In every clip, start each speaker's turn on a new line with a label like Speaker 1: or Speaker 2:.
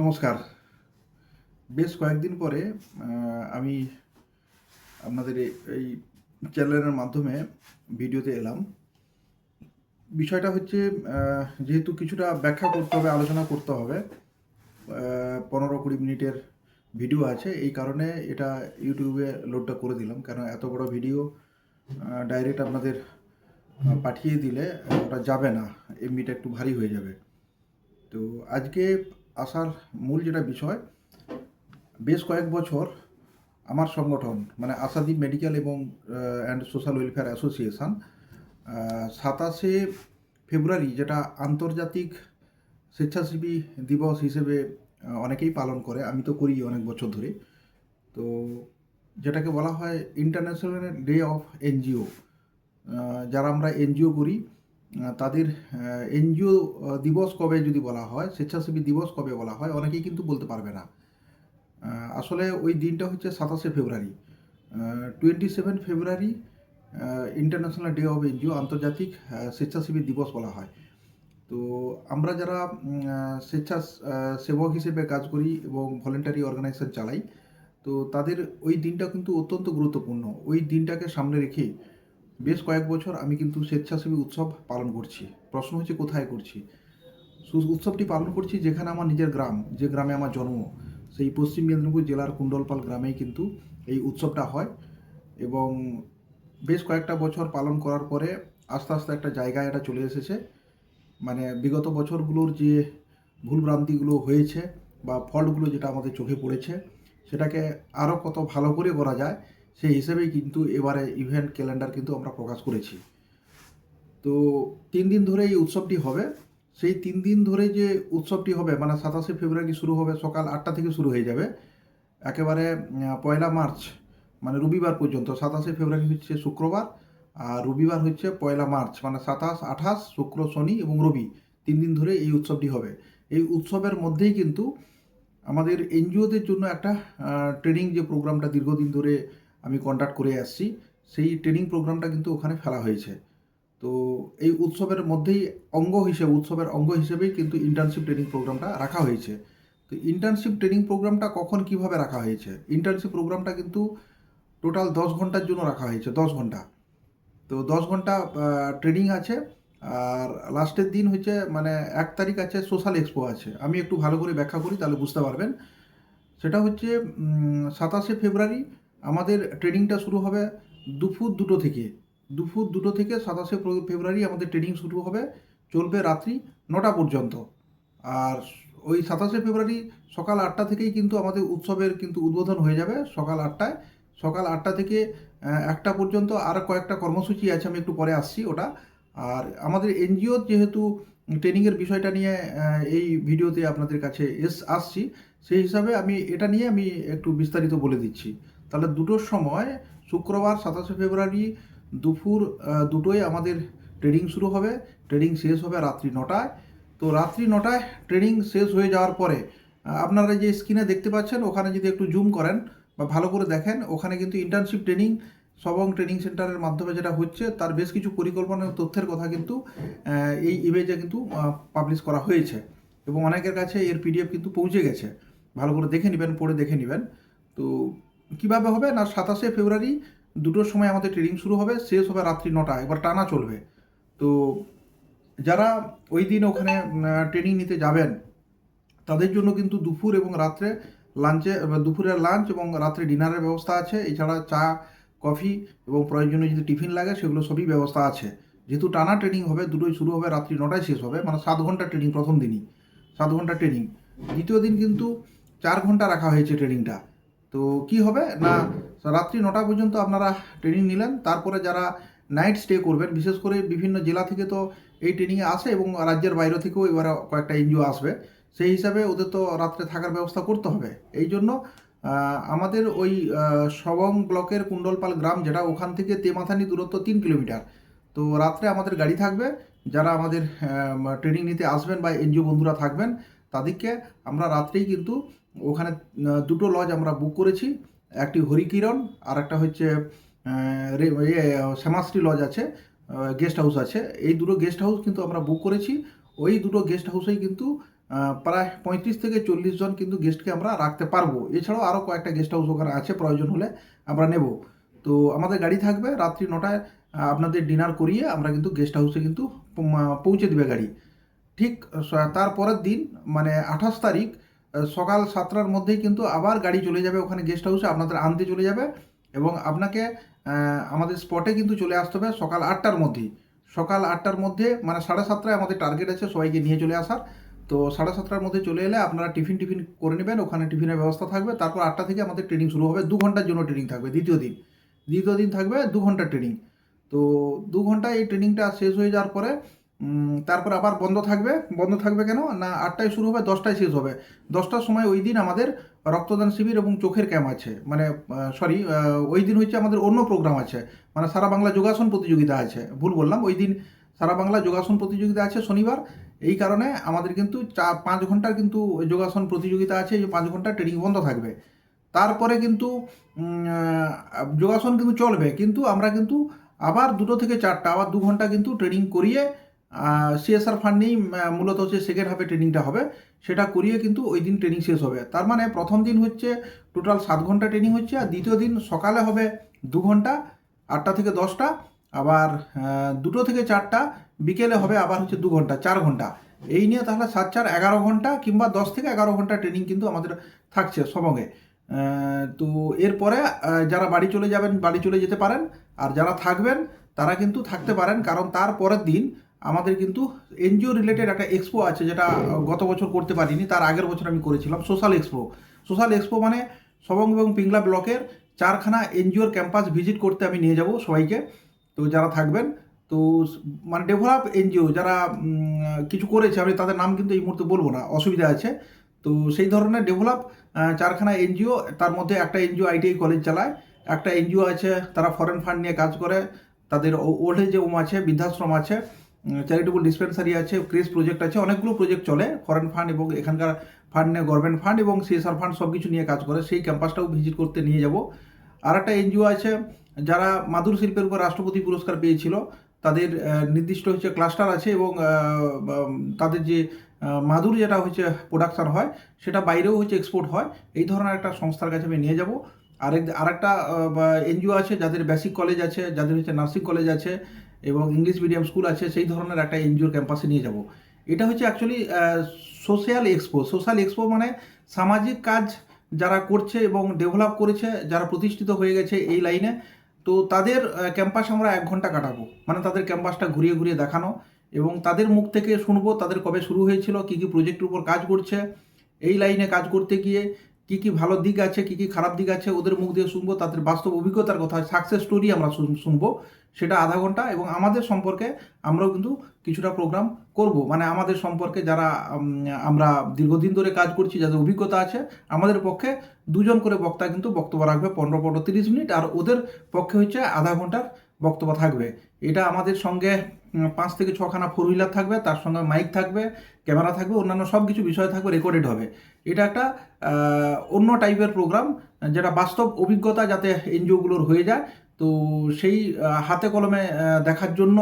Speaker 1: নমস্কার। বেশ কয়েকদিন পরে আমি আপনাদের এই চ্যানেলের মাধ্যমে ভিডিওতে এলাম। বিষয়টা হচ্ছে যেহেতু কিছুটা ব্যাখ্যা করতে হবে, আলোচনা করতে হবে পনেরো কুড়ি মিনিটের ভিডিও আছে, এই কারণে এটা ইউটিউবে লোডটা করে দিলাম। কারণ এত বড় ভিডিও ডাইরেক্ট আপনাদের পাঠিয়ে দিলে ওটা যাবে না এমবিটা একটু ভারী হয়ে যাবে। তো আজকে আসার মূল যেটা বিষয়, বেশ কয়েক বছর আমার সংগঠন মানে আসাদ্বীপ মেডিকেল এবং অ্যান্ড সোশ্যাল ওয়েলফেয়ার অ্যাসোসিয়েশন সাতাশে ফেব্রুয়ারি যেটা আন্তর্জাতিক স্বেচ্ছাসেবী দিবস হিসেবে অনেকেই পালন করে, আমি তো করি অনেক বছর ধরে, তো যেটাকে বলা হয় ইন্টারন্যাশনাল ডে অফ এনজিও যারা আমরা এনজিও করি তাদের এনজিও দিবস কবে যদি বলা হয়, স্বেচ্ছাসেবী দিবস কবে বলা হয়, অনেকেই কিন্তু বলতে পারবে না। আসলে ওই দিনটা হচ্ছে সাতাশে ফেব্রুয়ারি। Twenty seven February international day of NGO আন্তর্জাতিক স্বেচ্ছাসেবী দিবস বলা হয়। তো আমরা যারা স্বেচ্ছা সেবক হিসেবে কাজ করি এবং ভলেন্টারি অর্গানাইজেশন চালাই, তো তাদের ওই দিনটা কিন্তু অত্যন্ত গুরুত্বপূর্ণ। ওই দিনটাকে সামনে রেখে বেশ কয়েক বছর আমি কিন্তু স্বেচ্ছাসেবী উৎসব পালন করছি। প্রশ্ন হচ্ছে কোথায় করছি? উৎসবটি পালন করছি যেখানে আমার নিজের গ্রাম, যে গ্রামে আমার জন্ম। সেই পশ্চিম মেদিনীপুর জেলার কুণ্ডলপাল গ্রামেই কিন্তু এই উৎসবটা হয় এবং বেশ কয়েকটা বছর পালন করার পরে আস্তে আস্তে একটা জায়গায় এটা চলে এসেছে। মানে বিগত বছরগুলোর যে ভুলভ্রান্তিগুলো হয়েছে বা ফল্টগুলো যেটা আমাদের চোখে পড়েছে, সেটাকে আরও কত ভালো করে করা যায় সেই হিসেবেই কিন্তু এবারে ইভেন্ট ক্যালেন্ডার কিন্তু আমরা প্রকাশ করেছি। তো তিন দিন ধরে এই উৎসবটি হবে। সেই তিন দিন ধরে যে উৎসবটি হবে মানে সাতাশে ফেব্রুয়ারি শুরু হবে, সকাল আটটা থেকে শুরু হয়ে যাবে। একেবারে পয়লা মার্চ মানে রবিবার পর্যন্ত, সাতাশে ফেব্রুয়ারি হচ্ছে শুক্রবার, আর রবিবার হচ্ছে পয়লা মার্চ মানে সাতাশ, আঠাশ, শুক্র, শনি এবং রবি তিন দিন ধরে এই উৎসবটি হবে। এই উৎসবের মধ্যেই কিন্তু আমাদের এনজিওদের জন্য একটা ট্রেনিং যে প্রোগ্রামটা দীর্ঘদিন ধরে আমি কন্ডাক্ট করে আসছি। সেই ট্রেনিং প্রোগ্রামটা কিন্তু ওখানে ফেলা হয়েছে। তো এই উৎসবের মধ্যেই অঙ্গ হিসেবে, উৎসবের অঙ্গ হিসেবেই কিন্তু ইন্টার্নশিপ ট্রেনিং প্রোগ্রামটা রাখা হয়েছে। তো ইন্টার্নশিপ ট্রেনিং প্রোগ্রামটা কখন কীভাবে রাখা হয়েছে? ইন্টার্নশিপ প্রোগ্রামটা কিন্তু টোটাল দশ ঘণ্টার জন্য রাখা হয়েছে, দশ ঘণ্টা। তো দশ ঘণ্টা ট্রেনিং আছে। আর লাস্টের দিন হচ্ছে মানে এক তারিখ আছে সোশ্যাল এক্সপো আছে। আমি একটু ভালো করে ব্যাখ্যা করি, তাহলে বুঝতে পারবেন। সেটা হচ্ছে সাতাশে ফেব্রুয়ারি আমাদের ট্রেনিংটা শুরু হবে দুপুর দুটো থেকে। দুপুর দুটো থেকে সাতাশে ফেব্রুয়ারি আমাদের ট্রেনিং শুরু হবে, চলবে রাত্রি নটা পর্যন্ত। আর ওই সাতাশে ফেব্রুয়ারি সকাল আটটা থেকেই কিন্তু আমাদের উৎসবের কিন্তু উদ্বোধন হয়ে যাবে সকাল আটটায়। সকাল আটটা থেকে একটা পর্যন্ত আর কয়েকটা কর্মসূচি আছে, আমি একটু পরে আসছি ওটা। আর আমাদের এনজিও যেহেতু ট্রেনিংয়ের বিষয়টা নিয়ে এই ভিডিওতে আপনাদের কাছে এস আসছি, সেই হিসাবে আমি এটা নিয়ে আমি একটু বিস্তারিত বলে দিচ্ছি। তাহলে দুটোর সময় শুক্রবার সাতাশে ফেব্রুয়ারি দুপুর দুটোয় আমাদের ট্রেনিং শুরু হবে। ট্রেনিং শেষ হবে রাত্রি নটায়। তো রাত্রি নটায় ট্রেনিং শেষ হয়ে যাওয়ার পরে আপনারা যে স্ক্রিনে দেখতে পাচ্ছেন, ওখানে যদি একটু জুম করেন বা ভালো করে দেখেন, ওখানে কিন্তু ইন্টার্নশিপ ট্রেনিং সবং ট্রেনিং সেন্টারের মাধ্যমে যেটা হচ্ছে, তার বেশ কিছু পরিকল্পনা তথ্যের কথা কিন্তু এই ইমেজে কিন্তু পাবলিশ করা হয়েছে। এবং অনেকের কাছে এর পিডিএফ কিন্তু পৌঁছে গেছে। ভালো করে দেখে নেবেন, পড়ে দেখে নেবেন। তো কীভাবে হবে? না, সাতাশে ফেব্রুয়ারি দুটোর সময় আমাদের ট্রেনিং শুরু হবে, শেষ হবে রাত্রি নটা, এবার টানা চলবে। তো যারা ওই দিন ওখানে ট্রেনিং নিতে যাবেন, তাদের জন্য কিন্তু দুপুর এবং রাত্রে লাঞ্চে দুপুরের লাঞ্চ এবং রাত্রে ডিনারের ব্যবস্থা আছে। এছাড়া চা, কফি এবং প্রয়োজনীয় যদি টিফিন লাগে, সেগুলো সবই ব্যবস্থা আছে। যেহেতু টানা ট্রেনিং হবে, দুটোই শুরু হবে, রাত্রি নটায় শেষ হবে মানে সাত ঘণ্টা ট্রেনিং প্রথম দিনই, সাত ঘণ্টা ট্রেনিং দ্বিতীয় দিন কিন্তু চার ঘণ্টা রাখা হয়েছে ট্রেনিংটা তো কি হবে? না, রাত্রি নটা পর্যন্ত আপনারা ট্রেনিং নিলেন। তারপরে যারা নাইট স্টে করবেন, বিশেষ করে বিভিন্ন জেলা থেকে তো এই ট্রেনিংয়ে আসে এবং রাজ্যের বাইরে থেকেও এবারে কয়েকটা এনজিও আসবে। সেই হিসাবে ওদের তো রাত্রে থাকার ব্যবস্থা করতে হবে। এই জন্য আমাদের ওই সবং ব্লকের কুণ্ডলপাল গ্রাম, যেটা ওখান থেকে তেমাথানি দূরত্ব তিন কিলোমিটার। তো রাত্রে আমাদের গাড়ি থাকবে। যারা আমাদের ট্রেনিং নিতে আসবেন বা এনজিও বন্ধুরা থাকবেন, তাদেরকে আমরা রাত্রেই কিন্তু ওখানে দুটো লজ আমরা বুক করেছি। একটি হরিকিরণ আর একটা হচ্ছে শ্যামাশ্রী লজ আছে গেস্ট হাউস আছে। এই দুটো গেস্ট হাউস কিন্তু আমরা বুক করেছি। ওই দুটো গেস্ট হাউসেই কিন্তু প্রায় পঁয়ত্রিশ থেকে চল্লিশ জন কিন্তু গেস্টকে আমরা রাখতে পারব। এছাড়াও আরও কয়েকটা গেস্ট হাউস ওখানে আছে, প্রয়োজন হলে আমরা নেব। তো আমাদের গাড়ি থাকবে রাত্রি নটায় আপনাদের ডিনার করিয়ে আমরা কিন্তু গেস্ট হাউসে কিন্তু পৌঁছে দিবে গাড়ি। ঠিক তারপরের দিন মানে আঠাশ তারিখ সকাল সাতটার মধ্যেই কিন্তু আবার গাড়ি চলে যাবে, ওখানে গেস্ট হাউসে আপনাদের আনতে চলে যাবে এবং আপনাকে আমাদের স্পটে কিন্তু চলে আসতে হবে সকাল আটটার মধ্যেই। সকাল আটটার মধ্যে মানে সাড়ে সাতটায় আমাদের টার্গেট আছে সবাইকে নিয়ে চলে আসার। তো সাড়ে সাতটার মধ্যে চলে এলে আপনারা টিফিন টিফিন করে নেবেন, ওখানে টিফিনের ব্যবস্থা থাকবে। তারপর আটটা থেকে আমাদের ট্রেনিং শুরু হবে, দু ঘণ্টার জন্য ট্রেনিং থাকবে, দ্বিতীয় দিন। দ্বিতীয় দিন থাকবে দু ঘণ্টার ট্রেনিং তো দু ঘণ্টা এই ট্রেনিংটা শেষ হয়ে যাওয়ার পরে তারপর আবার বন্ধ থাকবে। বন্ধ থাকবে কেন? না, আটটায় শুরু হবে, দশটায় শেষ হবে। দশটার সময় ওই দিন আমাদের রক্তদান শিবির এবং চোখের ক্যাম্প আছে। মানে সরি ওই দিন হচ্ছে আমাদের অন্য প্রোগ্রাম আছে। মানে সারা বাংলা যোগাসন প্রতিযোগিতা আছে। ভুল বললাম, ওই দিন সারা বাংলা যোগাসন প্রতিযোগিতা আছে শনিবার। এই কারণে আমাদের কিন্তু চা, পাঁচ ঘণ্টার কিন্তু যোগাসন প্রতিযোগিতা আছে, এই পাঁচ ঘণ্টা ট্রেনিং বন্ধ থাকবে। তারপরে কিন্তু যোগাসন কিন্তু চলবে। কিন্তু আমরা কিন্তু আবার দুটো থেকে চারটা, আবার দু ঘণ্টা কিন্তু ট্রেনিং করিয়ে সিএসআর ফান্ড নিয়েই মূলত হচ্ছে সেকেন্ড হাফে ট্রেনিংটা হবে। সেটা করিয়ে কিন্তু ওই দিন ট্রেনিং শেষ হবে। তার মানে প্রথম দিন হচ্ছে টোটাল সাত ঘণ্টা ট্রেনিং হচ্ছে আর দ্বিতীয় দিন সকালে হবে দু ঘণ্টা, আটটা থেকে দশটা, আবার দুটো থেকে চারটা, বিকেলে হবে আবার হচ্ছে দু ঘণ্টা, চার ঘণ্টা। এই নিয়ে তাহলে সাত, চার, এগারো ঘণ্টা কিংবা দশ থেকে এগারো ঘণ্টা ট্রেনিং কিন্তু আমাদের থাকছে সবঙ্গে। তো এরপরে যারা বাড়ি চলে যাবেন, বাড়ি চলে যেতে পারেন। আর যারা থাকবেন, তারা কিন্তু থাকতে পারেন। কারণ তার পরের দিন আমাদের কিন্তু এনজিও রিলেটেড একটা এক্সপো আছে যেটা গত বছর করতে পারিনি, তার আগের বছর আমি করেছিলাম সোশ্যাল এক্সপো সোশ্যাল এক্সপো মানে সবং এবং পিংলা ব্লকের চারখানা এনজিওর ক্যাম্পাস ভিজিট করতে আমি নিয়ে যাব সবাইকে। তো যারা থাকবেন, তো মানে ডেভেলপ এনজিও, যারা কিছু করেছে, আমি তাদের নাম কিন্তু এই মুহূর্তে বলব না, অসুবিধা আছে। তো সেই ধরনের ডেভেলপ চারখানা এনজিও, তার মধ্যে একটা এনজিও আইটিআই কলেজ চালায়, একটা এনজিও আছে, তারা ফরেন ফান্ড নিয়ে কাজ করে, তাদের ওল্ড এজ হোম আছে, বৃদ্ধাশ্রম আছে চ্যারিটেবল ডিসপেন্সারি আছে ক্রেস প্রজেক্ট আছে, অনেকগুলো প্রজেক্ট চলে ফরেন ফান্ড এবং এখানকার ফান্ড নিয়ে গভর্নমেন্ট ফান্ড এবং সিএসআর ফান্ড সব কিছু নিয়ে কাজ করে, সেই ক্যাম্পাসটাও ভিজিট করতে নিয়ে যাব। আর একটা এনজিও আছে, যারা মাদুর শিল্পের উপর রাষ্ট্রপতি পুরস্কার পেয়েছিল, তাদের নির্দিষ্ট হচ্ছে ক্লাস্টার আছে এবং তাদের যে মাদুর যেটা হচ্ছে প্রোডাকশন হয়, সেটা বাইরেও হচ্ছে এক্সপোর্ট হয়, এই ধরনের একটা সংস্থার কাছে আমি নিয়ে যাব। আরেক, আরেকটা এনজিও আছে, যাদের বেসিক কলেজ আছে, যাদের হচ্ছে নার্সিং কলেজ আছে এবং ইংলিশ মিডিয়াম স্কুল আছে, সেই ধরনের একটা এনজিওর ক্যাম্পাসে নিয়ে যাব। এটা হচ্ছে actually social expo social expo মানে সামাজিক কাজ যারা করছে এবং ডেভেলপ করেছে, যারা প্রতিষ্ঠিত হয়ে গেছে এই লাইনে তো তাদের ক্যাম্পাস আমরা এক ঘণ্টা কাটাবো। মানে তাদের ক্যাম্পাসটা ঘুরিয়ে ঘুরিয়ে দেখানো এবং তাদের মুখ থেকে শুনব, তাদের কবে শুরু হয়েছিল, কী কী প্রজেক্টের উপর কাজ করছে। এই লাইনে কাজ করতে গিয়ে কী কী ভালো দিক আছে, কী কী খারাপ দিক আছে ওদের মুখ দিয়ে শুনব, তাদের বাস্তব অভিজ্ঞতার কথা সাকসেস স্টোরি আমরা শুন- শুনব, সেটা আধা ঘণ্টা এবং আমাদের সম্পর্কে আমরাও কিন্তু কিছুটা প্রোগ্রাম করব। মানে আমাদের সম্পর্কে যারা আমরা দীর্ঘদিন ধরে কাজ করছি, যাদের অভিজ্ঞতা আছে, আমাদের পক্ষে দুজন করে বক্তা কিন্তু বক্তব্য রাখবে পনেরো পনেরো, তিরিশ মিনিট, আর ওদের পক্ষে হচ্ছে আধা ঘণ্টার বক্তব্য থাকবে। এটা আমাদের সঙ্গে পাঁচ থেকে ছখানা ফোর হুইলার থাকবে, তার সঙ্গে মাইক থাকবে ক্যামেরা থাকবে, অন্যান্য সব কিছু বিষয় থাকবে রেকর্ডেড হবে। এটা একটা অন্য টাইপের প্রোগ্রাম যেটা বাস্তব অভিজ্ঞতা যাতে এনজিওগুলোর হয়ে যায়। তো সেই হাতে কলমে দেখার জন্য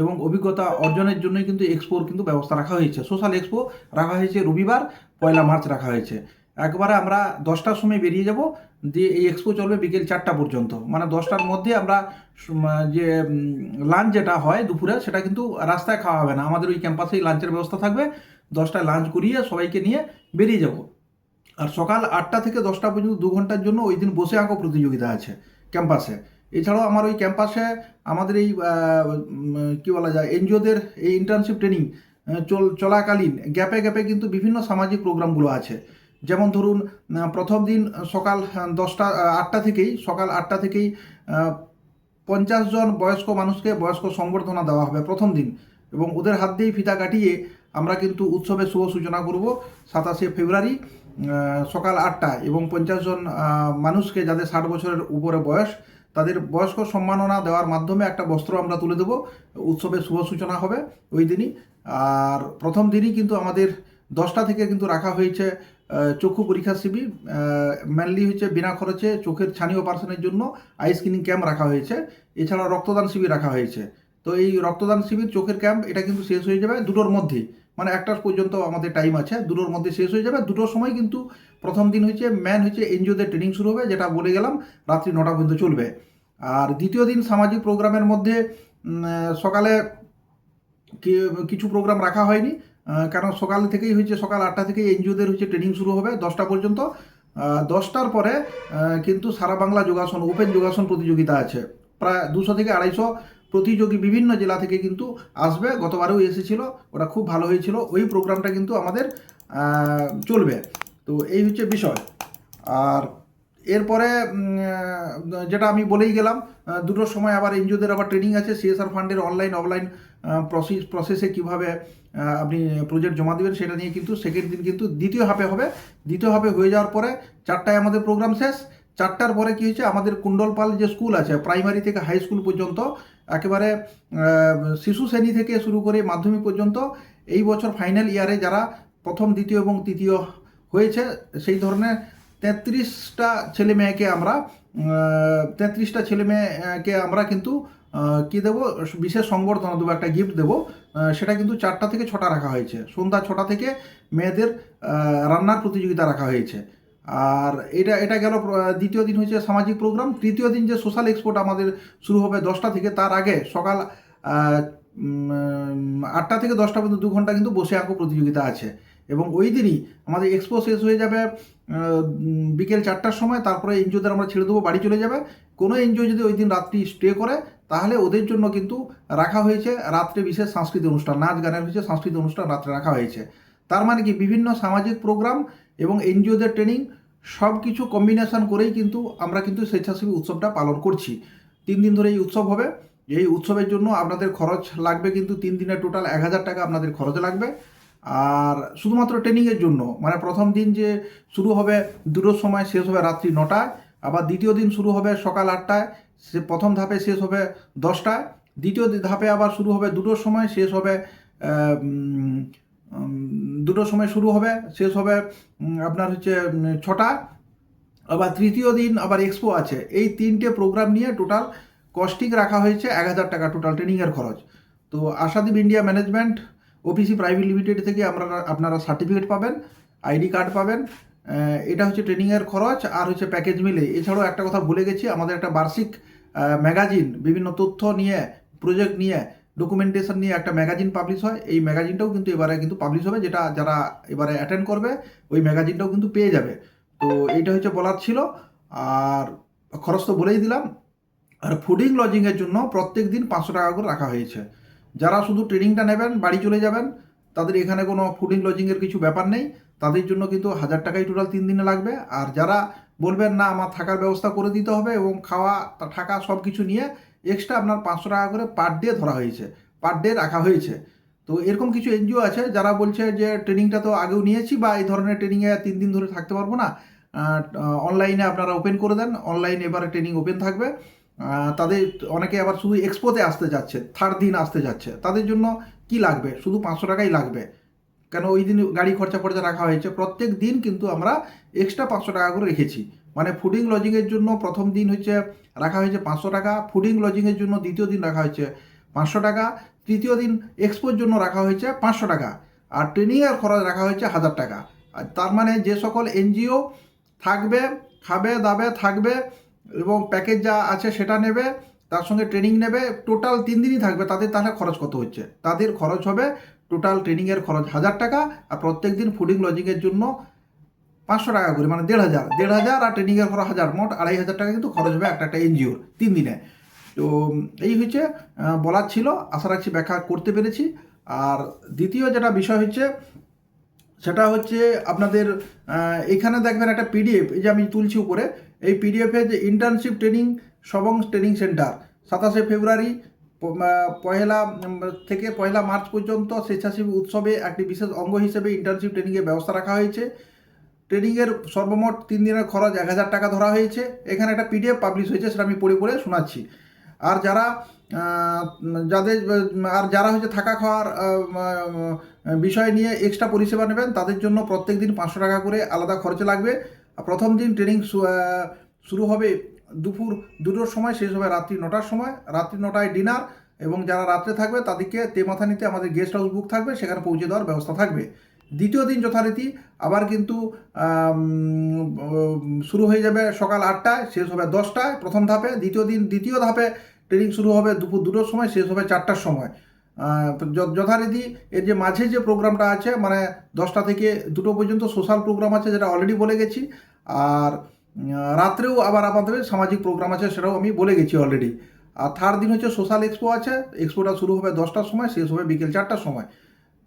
Speaker 1: এবং অভিজ্ঞতা অর্জনের জন্যই কিন্তু এক্সপোর কিন্তু ব্যবস্থা রাখা হয়েছে। সোশ্যাল এক্সপো রাখা হয়েছে রবিবার, পয়লা মার্চ রাখা হয়েছে। একবারে আমরা দশটার সময় বেরিয়ে যাব, দিয়ে এই এক্সপো চলবে বিকেল চারটা পর্যন্ত। মানে দশটার মধ্যে আমরা যে লাঞ্চ যেটা হয় দুপুরে, সেটা কিন্তু রাস্তায় খাওয়া হবে না। আমাদের ওই ক্যাম্পাসেই লাঞ্চের ব্যবস্থা থাকবে। দশটায় লাঞ্চ করিয়ে সবাইকে নিয়ে বেরিয়ে যাব। আর সকাল আটটা থেকে দশটা পর্যন্ত দু ঘণ্টার জন্য ওই দিন বসে আঁকো প্রতিযোগিতা আছে ক্যাম্পাসে এছাড়াও আমার ওই ক্যাম্পাসে আমাদের এই কী বলা যায়, এনজিওদের এই ইন্টার্নশিপ ট্রেনিং চল চলাকালীন গ্যাপে গ্যাপে কিন্তু বিভিন্ন সামাজিক প্রোগ্রামগুলো আছে। যেমন ধরুন প্রথম দিন সকাল দশটা আটটা থেকেই, সকাল আটটা থেকেই পঞ্চাশ জন বয়স্ক মানুষকে বয়স্ক সংবর্ধনা দেওয়া হবে প্রথম দিন। এবং ওদের হাত দিয়েই ফিতা কাটিয়ে আমরা কিন্তু উৎসবের শুভ সূচনা করব সাতাশে ফেব্রুয়ারি সকাল আটটায় এবং পঞ্চাশ জন মানুষকে যাদের ষাট বছরের উপরে বয়স, তাদের বয়স্ক সম্মাননা দেওয়ার মাধ্যমে একটা বস্ত্র আমরা তুলে দেবো। উৎসবের শুভ সূচনা হবে ওই দিনই। আর প্রথম দিনই কিন্তু আমাদের দশটা থেকে কিন্তু রাখা হয়েছে চক্ষু পরীক্ষা শিবির মেনলি হচ্ছে বিনা খরচে চোখের ছানি অপারেশনের জন্য আই স্ক্রিনিং ক্যাম্প রাখা হয়েছে। এছাড়া রক্তদান শিবির রাখা হয়েছে। তো এই রক্তদান শিবির, চোখের ক্যাম্প এটা কিন্তু শেষ হয়ে যাবে দুটোর মধ্যেই। মানে একটা পর্যন্ত আমাদের টাইম আছে, দুটোর মধ্যে শেষ হয়ে যাবে। দুটোর সময় কিন্তু প্রথম দিন হচ্ছে ম্যান হচ্ছে এনজিওদের ট্রেনিং শুরু হবে, যেটা বলে গেলাম, রাত্রি নটা পর্যন্ত চলবে। আর দ্বিতীয় দিন সামাজিক প্রোগ্রামের মধ্যে সকালে কিছু প্রোগ্রাম রাখা হয়নি। কারণ সকাল থেকেই হচ্ছে সকাল আটটা থেকে এনজিওদের হচ্ছে ট্রেনিং শুরু হবে, দশটা পর্যন্ত। দশটার পরে কিন্তু সারা বাংলা যোগাসন ওপেন যোগাসন প্রতিযোগিতা আছে। প্রায় দুশো থেকে আড়াইশো প্রতিযোগী বিভিন্ন জেলা থেকে কিন্তু আসবে। গতবারেও এসেছিল ওটা খুব ভালো হয়েছিল। ওই প্রোগ্রামটা কিন্তু আমাদের চলবে। তো এই হচ্ছে বিষয়। আর এরপরে যেটা আমি বলেই গেলাম দুটোর সময় আবার এনজিওদের আবার ট্রেনিং আছে সিএসআর ফান্ডের অনলাইন অফলাইন প্রসেস প্রসেসে কীভাবে আপনি প্রজেক্ট জমা দেবেন সেটা নিয়ে কিন্তু সেকেন্ড দিন কিন্তু দ্বিতীয় হাফে হবে। দ্বিতীয় হাফে হয়ে যাওয়ার পরে চারটায় আমাদের প্রোগ্রাম শেষ। চারটার পরে কী হয়েছে, আমাদের কুণ্ডলপাল যে স্কুল আছে প্রাইমারি থেকে হাই স্কুল পর্যন্ত, একেবারে শিশু শ্রেণি থেকে শুরু করে মাধ্যমিক পর্যন্ত, এই বছর ফাইনাল ইয়ারে যারা প্রথম, দ্বিতীয় এবং তৃতীয় হয়েছে, সেই ধরনের তেত্রিশটা ছেলে মেয়েকে আমরা তেত্রিশটা ছেলে মেয়েকে আমরা কিন্তু কি দেবো, বিশেষ সংবর্ধনা দেবো, একটা গিফট দেবো সেটা কিন্তু চারটা থেকে ছটা রাখা হয়েছে। সন্ধ্যা ছটা থেকে মেয়েদের রান্নার প্রতিযোগিতা রাখা হয়েছে। আর এটা এটা গেল দ্বিতীয় দিন হচ্ছে সামাজিক প্রোগ্রাম তৃতীয় দিন যে সোশ্যাল এক্সপোর্ট আমাদের শুরু হবে দশটা থেকে, তার আগে সকাল আটটা থেকে দশটা পর্যন্ত দু ঘণ্টা কিন্তু বসে আঁকো প্রতিযোগিতা আছে। এবং ওই দিনই আমাদের এক্সপো শেষ হয়ে যাবে বিকেল চারটার সময়, তারপরে এনজিওদের আমরা ছেড়ে দেবো, বাড়ি চলে যাবে। কোনো এনজিও যদি ওই দিন রাত্রি স্টে করে, তাহলে ওদের জন্য কিন্তু রাখা হয়েছে রাত্রে বিশেষ সাংস্কৃতিক অনুষ্ঠান, নাচ গানের হয়েছে সাংস্কৃতিক অনুষ্ঠান রাত্রে রাখা হয়েছে। তার মানে কি? বিভিন্ন সামাজিক প্রোগ্রাম এবং এনজিওদের ট্রেনিং সব কিছু কম্বিনেশন করেই কিন্তু আমরা কিন্তু স্বেচ্ছাসেবী উৎসবটা পালন করছি। তিন দিন ধরে এই উৎসব হবে। এই উৎসবের জন্য আপনাদের খরচ লাগবে কিন্তু তিন দিনের টোটাল এক হাজার টাকা আপনাদের খরচ লাগবে। আর শুধুমাত্র ট্রেনিংয়ের জন্য মানে প্রথম দিন যে শুরু হবে দুটোর সময় শেষ হবে রাত্রি নটায়, আবার দ্বিতীয় দিন শুরু হবে সকাল আটটায়, সে প্রথম ধাপে শেষ হবে দশটায়, দ্বিতীয় ধাপে আবার শুরু হবে দুটোর সময় শেষ হবে দুটোর সময় শুরু হবে, শেষ হবে আপনার হচ্ছে ছটা আবার তৃতীয় দিন আবার এক্সপো আছে। এই তিনটে প্রোগ্রাম নিয়ে টোটাল কস্টিং রাখা হয়েছে এক হাজার টাকা টোটাল ট্রেনিংয়ের খরচ। তো Ashadeep India management OPC private limited থেকে আপনারা আপনারা সার্টিফিকেট পাবেন আইডি কার্ড পাবেন এটা হচ্ছে ট্রেনিংয়ের খরচ আর হচ্ছে প্যাকেজ মিলে। এছাড়াও একটা কথা ভুলে গেছি, আমাদের একটা বার্ষিক ম্যাগাজিন বিভিন্ন তথ্য নিয়ে প্রজেক্ট নিয়ে ডকুমেন্টেশন নিয়ে একটা ম্যাগাজিন পাবলিশ হয়। এই ম্যাগাজিনটাও কিন্তু এবারে কিন্তু পাবলিশ হবে, যেটা যারা এবারে অ্যাটেন্ড করবে, ওই ম্যাগাজিনটাও কিন্তু পেয়ে যাবে। তো এইটা হচ্ছে বলার ছিল। আর খরচ তো বলেই দিলাম। আর ফুডিং লজিংয়ের জন্য প্রত্যেক দিন পাঁচশো টাকা করে রাখা হয়েছে। যারা শুধু ট্রেনিংটা নেবেন, বাড়ি চলে যাবেন, তাদের এখানে কোনো ফুডিং, লজিংয়ের কিছু ব্যাপার নেই। তাদের জন্য কিন্তু হাজার টাকাই টোটাল তিন দিনে লাগবে। আর যারা বলবেন, না, আমার থাকার ব্যবস্থা করে দিতে হবে এবং খাওয়া থাকা সব কিছু নিয়ে এক্সট্রা আপনার পাঁচশো টাকা করে পার ডে ধরা হয়েছে পার ডে রাখা হয়েছে। তো এরকম কিছু এনজিও আছে যারা বলছে যে, ট্রেনিংটা তো আগেও নিয়েছি বা এই ধরনের ট্রেনিংয়ে তিন দিন ধরে থাকতে পারব না। অনলাইনে আপনারা ওপেন করে দেন। অনলাইনে এবারে ট্রেনিং ওপেন থাকবে। তাদের অনেকে আবার শুধু এক্সপোতে আসতে যাচ্ছে থার্ড দিন আসতে যাচ্ছে। তাদের জন্য কি লাগবে? শুধু পাঁচশো টাকাই লাগবে। কেন ওই দিন গাড়ি খরচা খরচা রাখা হয়েছে। প্রত্যেক দিন কিন্তু আমরা এক্সট্রা পাঁচশো টাকা করে রেখেছি। মানে ফুডিং লজিংয়ের জন্য প্রথম দিন হচ্ছে রাখা হয়েছে পাঁচশো টাকা ফুডিং লজিংয়ের জন্য দ্বিতীয় দিন রাখা হয়েছে পাঁচশো টাকা, তৃতীয় দিন এক্সপোর জন্য রাখা হয়েছে পাঁচশো টাকা, আর ট্রেনিংয়ের খরচ রাখা হয়েছে হাজার টাকা। আর তার মানে যে সকল এনজিও থাকবে, খাবে, দাবে, থাকবে এবং প্যাকেজ যা আছে সেটা নেবে, তার সঙ্গে ট্রেনিং নেবে টোটাল তিন দিনই থাকবে, তাদের তাহলে খরচ কত হচ্ছে? তাদের খরচ হবে টোটাল ট্রেনিংয়ের খরচ হাজার টাকা আর প্রত্যেক দিন ফুডিং লজিংয়ের জন্য পাঁচশো টাকা করে মানে দেড় হাজার। দেড় হাজার আর ট্রেনিংয়ের খরচ হাজার, মোট আড়াই হাজার টাকা কিন্তু খরচ হবে একটা একটা এনজিওর তিন দিনে। তো, এই হচ্ছে বলার ছিল, আশা রাখছি ব্যাখ্যা করতে পেরেছি। আর দ্বিতীয় যেটা বিষয় হচ্ছে, সেটা হচ্ছে আপনাদের এখানে দেখবেন একটা পিডিএফ এই যে আমি তুলছি উপরে এই পিডিএফে যে internship training Sabang training centre সাতাশে ফেব্রুয়ারি প- আহ, পয়লা থেকে পয়লা মার্চ পর্যন্ত স্বেচ্ছাসেবী উৎসবে একটি বিশেষ অঙ্গ হিসেবে ইন্টার্নশিপ ট্রেনিংয়ের ব্যবস্থা রাখা হয়েছে। ট্রেনিংয়ের সর্বমোট তিন দিনের খরচ এক হাজার টাকা ধরা হয়েছে। এখানে একটা পিডিএফ পাবলিশ হয়েছে সেটা আমি পড়ে পড়ে শোনাচ্ছি। আর যারা যাদের আর যারা হচ্ছে থাকা খাওয়ার বিষয় নিয়ে এক্সট্রা পরিষেবা নেবেন তাদের জন্য প্রত্যেক দিন পাঁচশো টাকা করে আলাদা খরচ লাগবে। প্রথম দিন ট্রেনিং শুরু হবে দুপুর দুটোর সময়, শেষ হবে রাত্রি নটার সময়। রাত্রি নটায় ডিনার এবং যারা রাত্রে থাকবে তাদেরকে তে মাথা তেমাথানিতে আমাদের গেস্ট হাউস বুক থাকবে, সেখানে পৌঁছে দেওয়ার ব্যবস্থা থাকবে। দ্বিতীয় দিন যথারীতি আবার কিন্তু শুরু হয়ে যাবে সকাল আটটায়, শেষ হবে দশটায় প্রথম ধাপে। দ্বিতীয় দিন, দ্বিতীয় ধাপে ট্রেনিং শুরু হবে দুপুর দুটোর সময়, শেষ হবে চারটার সময়। যথারীতি এর যে মাঝে যে প্রোগ্রামটা আছে মানে দশটা থেকে দুটো পর্যন্ত সোশ্যাল প্রোগ্রাম আছে যেটা অলরেডি বলে গেছি। আর রাত্রেও আবার আমাদের সামাজিক প্রোগ্রাম আছে সেটাও আমি বলে গেছি অলরেডি আর থার্ড দিন হচ্ছে সোশ্যাল এক্সপো আছে। এক্সপোটা শুরু হবে দশটার সময়, শেষ হবে বিকেল চারটার সময়।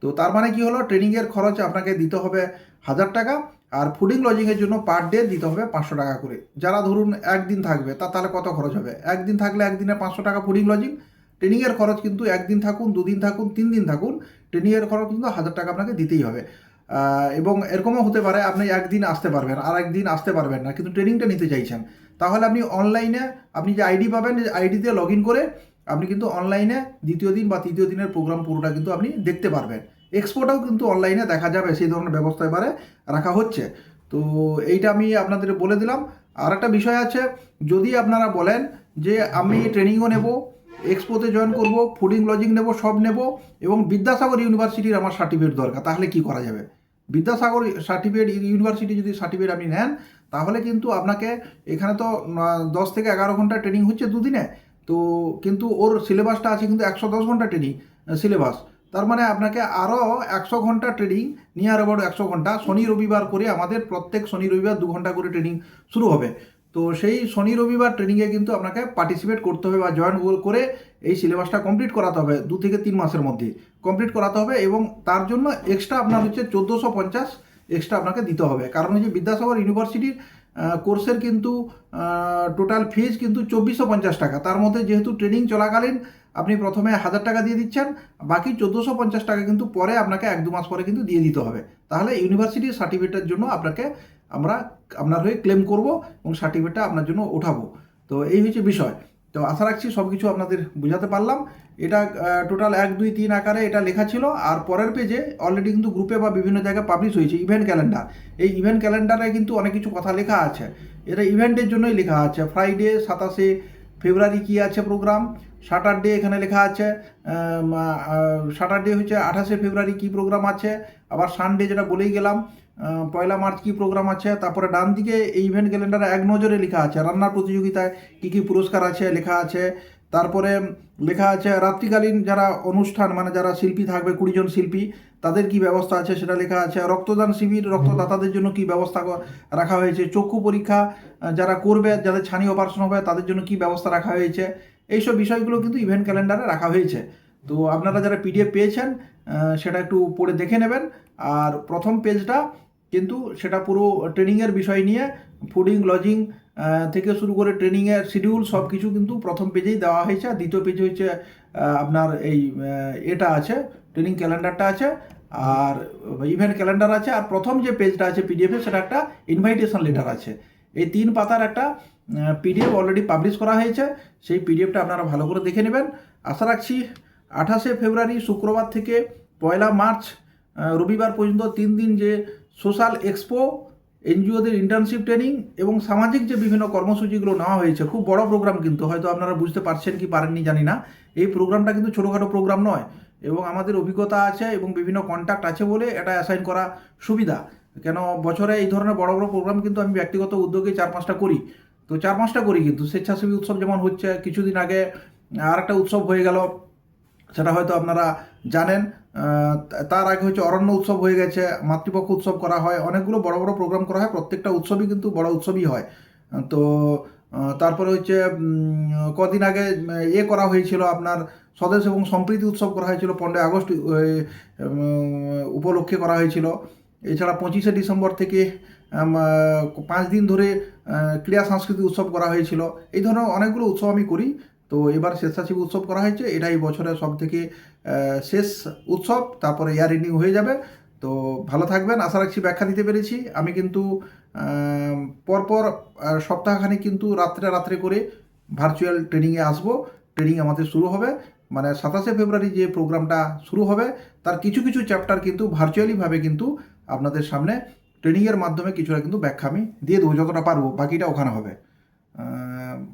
Speaker 1: তো তার মানে কি হলো? ট্রেনিংয়ের খরচ আপনাকে দিতে হবে হাজার টাকা আর ফুডিং লজিংয়ের জন্য পার ডে দিতে হবে পাঁচশো টাকা করে। যারা ধরুন একদিন থাকবে, তা তাহলে কত খরচ হবে? একদিন থাকলে একদিনে পাঁচশো টাকা ফুডিং লজিং ট্রেনিংয়ের খরচ কিন্তু একদিন থাকুন, দুদিন থাকুন তিন দিন থাকুন ট্রেনিংয়ের খরচ কিন্তু হাজার টাকা আপনাকে দিতেই হবে। এবং এরকমও হতে পারে আপনি একদিন আসতে পারবেন আর একদিন আসতে পারবেন না, কিন্তু ট্রেনিংটা নিতে চাইছেন। তাহলে আপনি অনলাইনে আপনি যে আইডি পাবেন আইডিতে লগ ইন করে আপনি কিন্তু অনলাইনে দ্বিতীয় দিন বা তৃতীয় দিনের প্রোগ্রাম পুরোটা কিন্তু আপনি দেখতে পারবেন। এক্সপোটাও কিন্তু অনলাইনে দেখা যাবে, সেই ধরনের ব্যবস্থা এবারে রাখা হচ্ছে। তো এইটা আমি আপনাদের বলে দিলাম। আর একটা বিষয় আছে, যদি আপনারা বলেন যে আমি ট্রেনিংও নেব এক্সপোতে জয়েন করব ফুডিং লজিং নেব, সব নেব এবং বিদ্যাসাগর ইউনিভার্সিটির আমার সার্টিফিকেট দরকার, তাহলে কি করা যাবে? বিদ্যাসাগর সার্টিফিকেট ইউনিভার্সিটি যদি সার্টিফিকেট আপনি নেন, তাহলে কিন্তু আপনাকে এখানে তো দশ থেকে এগারো ঘণ্টা ট্রেনিং হচ্ছে দুদিনে, তো কিন্তু ওর সিলেবাসটা আছে কিন্তু একশো দশ ঘণ্টা ট্রেনিং সিলেবাস তার মানে আপনাকে আরও একশো ঘণ্টা ট্রেনিং নিয়ার অ্যাবাউট একশো ঘণ্টা, শনি রবিবার করে আমাদের প্রত্যেক শনি রবিবার দু ঘণ্টা করে ট্রেনিং শুরু হবে। তো সেই শনি রবিবার ট্রেনিংয়ে কিন্তু আপনাকে পার্টিসিপেট করতে হবে বা জয়েন করে এই সিলেবাসটা কমপ্লিট করাতে হবে দু থেকে তিন মাসের মধ্যে। কমপ্লিট করাতে হবে এবং তার জন্য এক্সট্রা আপনার হচ্ছে চোদ্দোশো পঞ্চাশ এক্সট্রা আপনাকে দিতে হবে। কারণ হচ্ছে বিদ্যাসাগর ইউনিভার্সিটির কোর্সের কিন্তু টোটাল ফিজ কিন্তু চব্বিশশো পঞ্চাশ টাকা। তার মধ্যে যেহেতু ট্রেনিং চলাকালীন, আপনি প্রথমে হাজার টাকা দিয়ে দিচ্ছেন, বাকি চোদ্দোশো পঞ্চাশ টাকা কিন্তু পরে আপনাকে এক দু মাস পরে কিন্তু দিয়ে দিতে হবে। তাহলে ইউনিভার্সিটির সার্টিফিকেটের জন্য আপনাকে আমরা আপনার হয়ে ক্লেম করব এবং সার্টিফিকেটটা আপনার জন্য ওঠাবো। তো এই হচ্ছে বিষয়। তো আশা রাখছি সব কিছু আপনাদের বোঝাতে পারলাম। এটা টোটাল এক, দুই, তিন আকারে এটা লেখা ছিল। আর পরের পেজে অলরেডি কিন্তু গ্রুপে বা বিভিন্ন জায়গায় পাবলিশ হয়েছে ইভেন্ট ক্যালেন্ডার এই ইভেন্ট ক্যালেন্ডারে কিন্তু অনেক কিছু কথা লেখা আছে। এটা ইভেন্টের জন্যই লেখা আছে। ফ্রাইডে সাতাশে ফেব্রুয়ারি কি আছে প্রোগ্রাম স্যাটারডে এখানে লেখা আছে। স্যাটারডে হচ্ছে আঠাশে ফেব্রুয়ারি কি প্রোগ্রাম আছে? আবার সানডে যেটা বলেই গেলাম। পয়লা মার্চ কি প্রোগ্রাম আছে? তারপরে ডান দিকে এই ইভেন্ট ক্যালেন্ডারে এক নজরে লেখা আছে, রান্নার প্রতিযোগিতায় কী কী পুরস্কার আছে লেখা আছে। তারপরে লেখা আছে, রাত্রিকালীন যারা অনুষ্ঠান মানে যারা শিল্পী থাকবে কুড়িজন শিল্পী, তাদের কি ব্যবস্থা আছে সেটা লেখা আছে। রক্তদান শিবির, রক্তদাতাদের জন্য কি ব্যবস্থা রাখা হয়েছে? চক্ষু পরীক্ষা যারা করবে, যাদের ছানি অপারেশন হবে, তাদের জন্য কি ব্যবস্থা রাখা হয়েছে? এইসব বিষয়গুলো কিন্তু ইভেন্ট ক্যালেন্ডারে রাখা হয়েছে। তো আপনারা যারা পিডিএফ পেয়েছেন সেটা একটু পড়ে দেখে নেবেন। আর প্রথম পেজটা কিন্তু সেটা পুরো ট্রেনিংয়ের বিষয় নিয়ে ফুডিং, লজিং থেকে শুরু করে ট্রেনিংয়ের শিডিউল সব কিছু কিন্তু প্রথম পেজেই দেওয়া হয়েছে। দ্বিতীয় পেজে হচ্ছে আপনার এই এটা আছে, ট্রেনিং ক্যালেন্ডারটা আছে, আর ইভেন্ট ক্যালেন্ডার আছে, আর প্রথম যে পেজটা আছে পিডিএফে সেটা একটা ইনভাইটেশন লেটার আছে। এই তিন পাতার একটা পিডিএফ অলরেডি পাবলিশ করা হয়েছে। সেই পিডিএফটা আপনারা ভালো করে দেখে নেবেন। আশা রাখছি আঠাশে ফেব্রুয়ারি, শুক্রবার থেকে পয়লা মার্চ রবিবার পর্যন্ত তিন দিন যে সোশ্যাল এক্সপো, এনজিওদের ইন্টার্নশিপ ট্রেনিং এবং সামাজিক যে বিভিন্ন কর্মসূচিগুলো নেওয়া হয়েছে, খুব বড় প্রোগ্রাম কিন্তু, হয়তো আপনারা বুঝতে পারছেন কি পারেননি, জানি না। এই প্রোগ্রামটা কিন্তু ছোটোখাটো প্রোগ্রাম নয় এবং আমাদের অভিজ্ঞতা আছে এবং বিভিন্ন কন্ট্যাক্ট আছে বলে এটা অ্যাসাইন করা সুবিধা। কেন, বছরে এই ধরনের বড় বড় প্রোগ্রাম কিন্তু আমি ব্যক্তিগত উদ্যোগে চার পাঁচটা করি। তো চার পাঁচটা করি কিন্তু, স্বেচ্ছাসেবী উৎসব যেমন হচ্ছে, কিছুদিন আগে আর একটা উৎসব হয়ে গেল, সেটা হয়তো আপনারা জানেন। তার আগে হচ্ছে অরণ্য উৎসব হয়ে গেছে, মাতৃপক্ষ উৎসব করা হয়, অনেকগুলো বড় বড় প্রোগ্রাম করা হয়, প্রত্যেকটা উৎসবই কিন্তু বড় উৎসবই হয়। তো তারপরে হচ্ছে কদিন আগে এ করা হয়েছিল আপনার স্বদেশ এবং সম্প্রীতি উৎসব করা হয়েছিল, পনেরোই আগস্ট উপলক্ষে করা হয়েছিল। এছাড়া পঁচিশে ডিসেম্বর থেকে পাঁচ দিন ধরে ক্রীড়া সাংস্কৃতিক উৎসব করা হয়েছিল। এই ধরনের অনেকগুলো উৎসব আমি করি। তো এবার স্বেচ্ছাসেবী উৎসব করা হয়েছে এটা এই বছরের সব থেকে শেষ উৎসব, তারপরে ইয়ার এন্ডিং হয়ে যাবে। তো ভালো থাকবেন, আশা রাখছি ব্যাখ্যা দিতে পেরেছি। আমি কিন্তু পরপর সপ্তাহখানেক কিন্তু রাত্রে রাত্রে করে ভার্চুয়াল ট্রেনিংয়ে আসব। ট্রেনিং আমাদের শুরু হবে। মানে সাতাশে ফেব্রুয়ারি যে প্রোগ্রামটা শুরু হবে, তার কিছু কিছু চ্যাপ্টার কিন্তু ভার্চুয়ালিভাবে কিন্তু আপনাদের সামনে ট্রেনিংয়ের মাধ্যমে কিছুটা কিন্তু ব্যাখ্যা আমি দিয়ে দেবো, যতটা পারব, বাকিটা ওখানে হবে।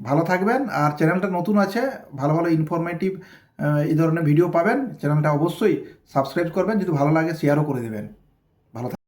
Speaker 1: ভালো থাকবেন আর চ্যানেলটা নতুন আছে, ভালো ভালো ইনফরমেটিভ এই ধরনের ভিডিও পাবেন চ্যানেলটা অবশ্যই সাবস্ক্রাইব করবেন, যদি ভালো লাগে শেয়ারও করে দেবেন ভালো।